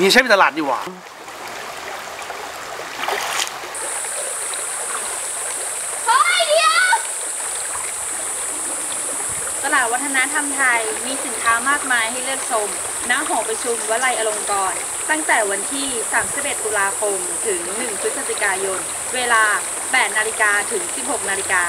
นี่ใช่เป็นตลาดดีหว่าเฮ้ยเดียวตลาดวัฒนธรรมไทยมีสินค้ามากมายให้เลือกชม ณ หอประชุมวลัยอลงกรณ์ ตั้งแต่วันที่ 31 ตุลาคม ถึง 1 พฤศจิกายน เวลา 8 นาฬิกาถึง 16 นาฬิกา